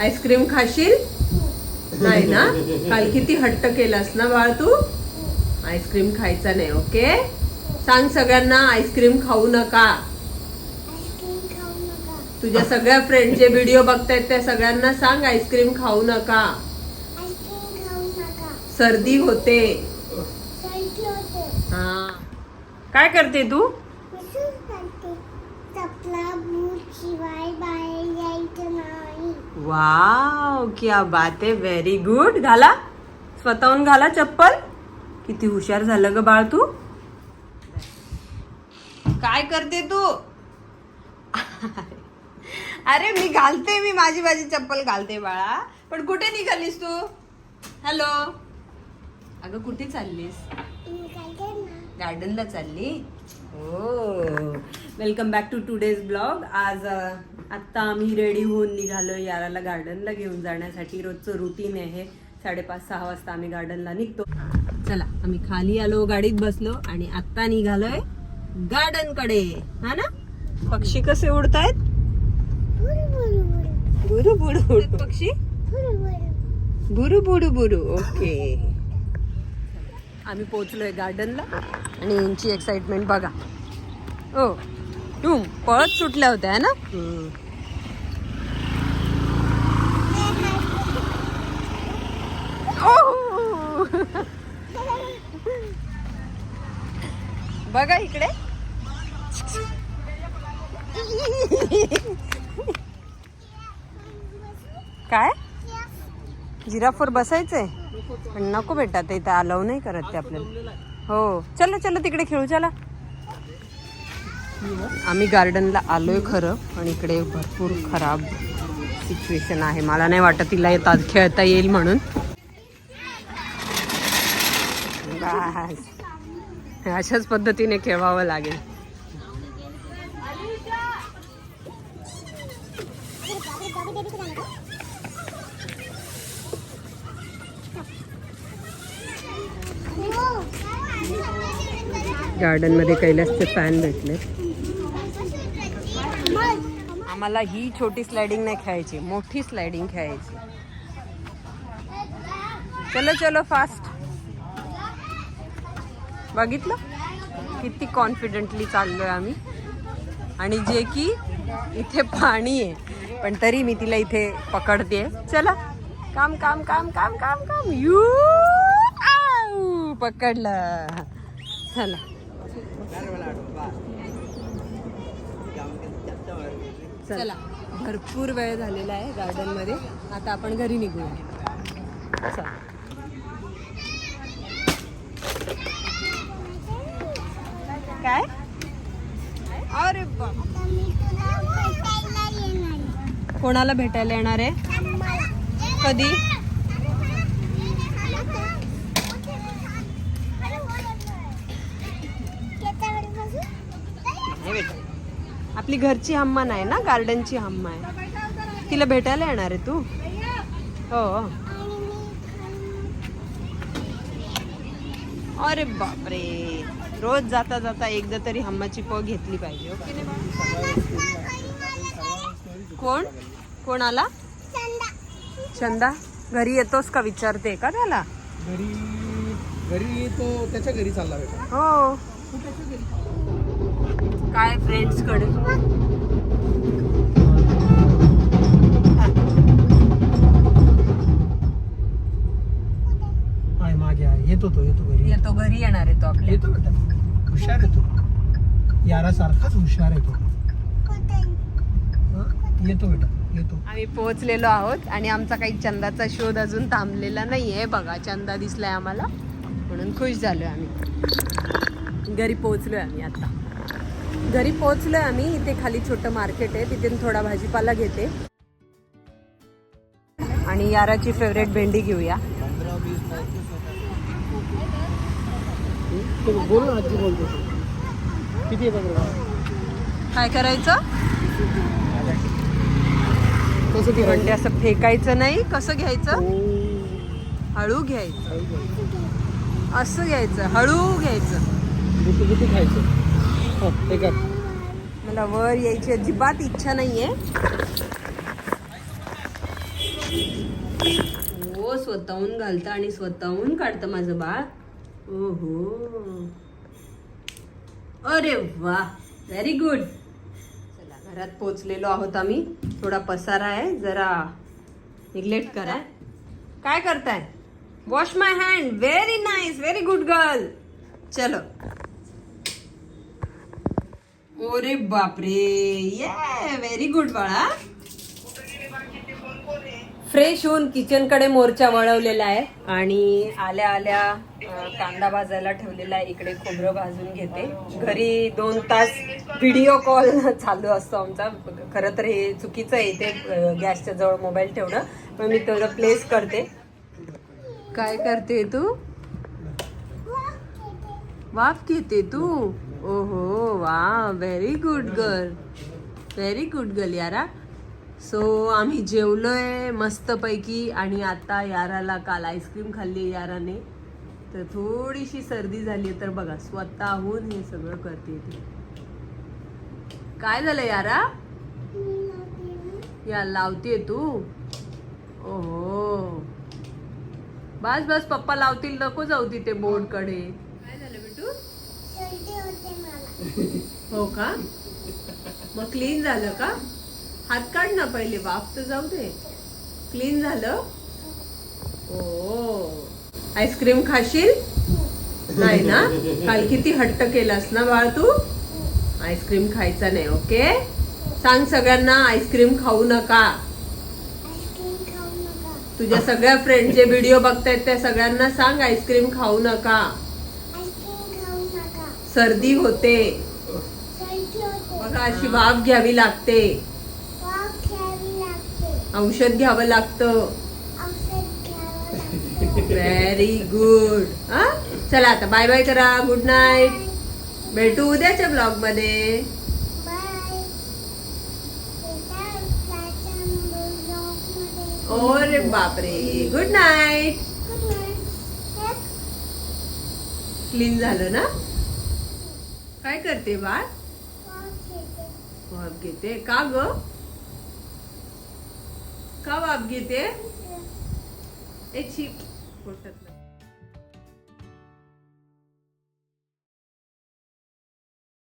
Ice cream खाशील? नाही ना? काल किती हट्ट केलास ना बाळ तू? आईस्क्रीम खायचा नाही ओके? सांग सगळ्यांना आईस्क्रीम खाऊ नका. तुझ्या सगळ्या फ्रेंड जे व्हिडिओ बघतायत त्या सगळ्यांना सांग आईस्क्रीम खाऊ नका. सर्दी होते. सर्दी होते हा. काय करते तू विसरून करते चपला बूट शिवाय बाहेर यायचं नाही वाव क्या बात आहे व्हेरी गुड घाला. स्वतःहून घाला चप्पल. किती हुशार झालं ग बाळ तू. काय करते तू? अरे मी घालते मी माझी माझी चप्पल घालते बाळा. पण कुठे निघालीस तू? हॅलो अगं कुठे चाललीस? गार्डनला चालली? हो. Welcome back to today's blog. आज आत्ता आम्ही रेडी होऊन निघालो याराला गार्डनला घेऊन जाण्यासाठी. रोजचं रुटीन आहे. साडेपाच सहा वाजता आम्ही गार्डनला निघतो. चला आम्ही खाली आलो गाडीत बसलो आणि आत्ता निघालोय गार्डनकडे हा ना? पक्षी कसे उडतायत? बुरू बुरू बुरू. बुरु बुडू पक्षी? बुरू बुरू बुरु. बुडू बुडू ओके आम्ही पोहोचलोय गार्डनला. आणि यांची एक्साइटमेंट बघा. ओ तू पळत सुटल्या होत्या है ना! बघा इकडे. काय? जिराफवर बसायचंय? पण नको बेटा ते इथं अलाव नाही करत ते आपल्याला. हो. चला चला तिकडे खेळू चला. आम्ही गार्डनला आलोय खरं पण इकडे भरपूर खराब सिच्युएशन आहे. मला नाही वाटत तिला येतात खेळता येईल म्हणून. अशाच पद्धतीने खेळावं लागेल. गार्डनमध्ये कैलासचे फॅन भेटले आम्हाला ही छोटी स्लायडिंग नाही खेळायची मोठी स्लायडिंग खेळायची. चलो चलो फास्ट बघितलं? किती कॉन्फिडेंटली चाललोय आम्ही. आणि जे की इथे पाणी आहे पण तरी मी तिला इथे पकडते. चला काम काम काम काम काम काम. यू आऊ, पकडलं. चला. चला. भरपूर वेळ झालेला आहे गार्डनमध्ये. आता आपण घरी निघूया. चला. काय? अरे कोणाला भेटायला येणार आहे? कधी? आपली घरची हम्मा नाही ना गार्डनची हम्मा आहे. तिला भेटायला येणार आहे तू? हो. अरे बापरे. रोज जाता जाता एकदा तरी हम्माची प घेतली पाहिजे ओके बाळा? कोण? कोण आला चंदा. घरी येतोस का? विचारते का त्याला? घरी घरी तो त्याच्या घरी चालला हो. काय फ्रेंड्सकडे? आहे मागे आहे. येतो तो येतो घरी. येतो घरी येणार आहे तो आपल्या. येतो बेटा हुशार आहे तो. यारासारखाच हुशार आहे तो? येतो बेटा येतो. आम्ही पोहोचलेलो आहोत आणि आमचा काही चंदाचा शोध अजून थांबलेला नाहीये. बघा चंदा दिसलाय आम्हाला. म्हणून खुश झालोय आम्ही. घरी पोहोचलोय आम्ही आता. घरी पोहोचलोय आम्ही. इथे खाली छोटं मार्केट आहे. तिथून थोडा भाजीपाला घेते. आणि याराची फेवरेट भेंडी घेऊया. काय करायचं? म्हणते असं फेकायचं नाही. कसं घ्यायचं. हळू घ्यायचं. असं घ्यायचं. हळू घ्यायचं. मला वर यायची अजिबात इच्छा नाहीये. हो स्वतःहून घालतं आणि स्वतःहून काढतं माझं बाळ. ओहो. अरे वा व्हेरी गुड चला घरात पोचलेलो आहोत आम्ही. थोडा पसारा आहे जरा निग्लेक्ट करा. काय करताय? Wash my hand very nice very good girl चलो. ओरे बापरे. ये व्हेरी गुड बाळा. फ्रेश होऊन किचनकडे मोर्चा वळवलेला आहे. आणि आल्या आल्या कांदा भाजायला ठेवलेला आहे. इकडे खोबरं भाजून घेते. घरी दोन तास व्हिडिओ कॉल चालू असतो आमचा. खरं तर हे चुकीचं आहे. इथे गॅसच्या जवळ मोबाईल ठेवणं. पण मी तेवढं प्लेस करते. काय करते तू? वाफ घेते तू? ओहो वा very good girl very good girl यारा. सो आम्ही जेवलोय मस्तपैकी आणि आता याराला काल आईस्क्रीम खाल्ली याराने. तर थोडीशी सर्दी झाली तर बघा स्वतःहून हे सगळं करते ती. काय झालं यारा? या लावते तू? ओहो. बस बस पप्पा लावतील नको जाऊ तिथे बोर्डकडे काय झालं बेटू सर्दी होते मला हो का? मग क्लीन झालं का? हात काढ ना पहिले वाफ तर जाऊ दे. क्लीन झालं? ओ आईस्क्रीम खाशील? नाही ना? काल किती हट्ट केलास ना बाळ तू? आईस्क्रीम खायचा नाही ओके? सांग सगळ्यांना आईस्क्रीम खाऊ नका. तुझ्या सगळ्या फ्रेंड जे व्हिडिओ बघतायत त्या सगळ्यांना सांग आईस्क्रीम खाऊ नका. सर्दी होते. बघा अशी वाफ घ्यावी लागते. औषध घ्यावं लागतं. व्हेरी गुड हा? चला आता बाय बाय करा. गुड नाईट भेटू उद्याच्या ब्लॉगमध्ये. ओरे बापरे. गुड नाईट क्लीन झालं ना? काय करते बाळ? वाफ घेते. का ग? का वाफ घेते? पोटात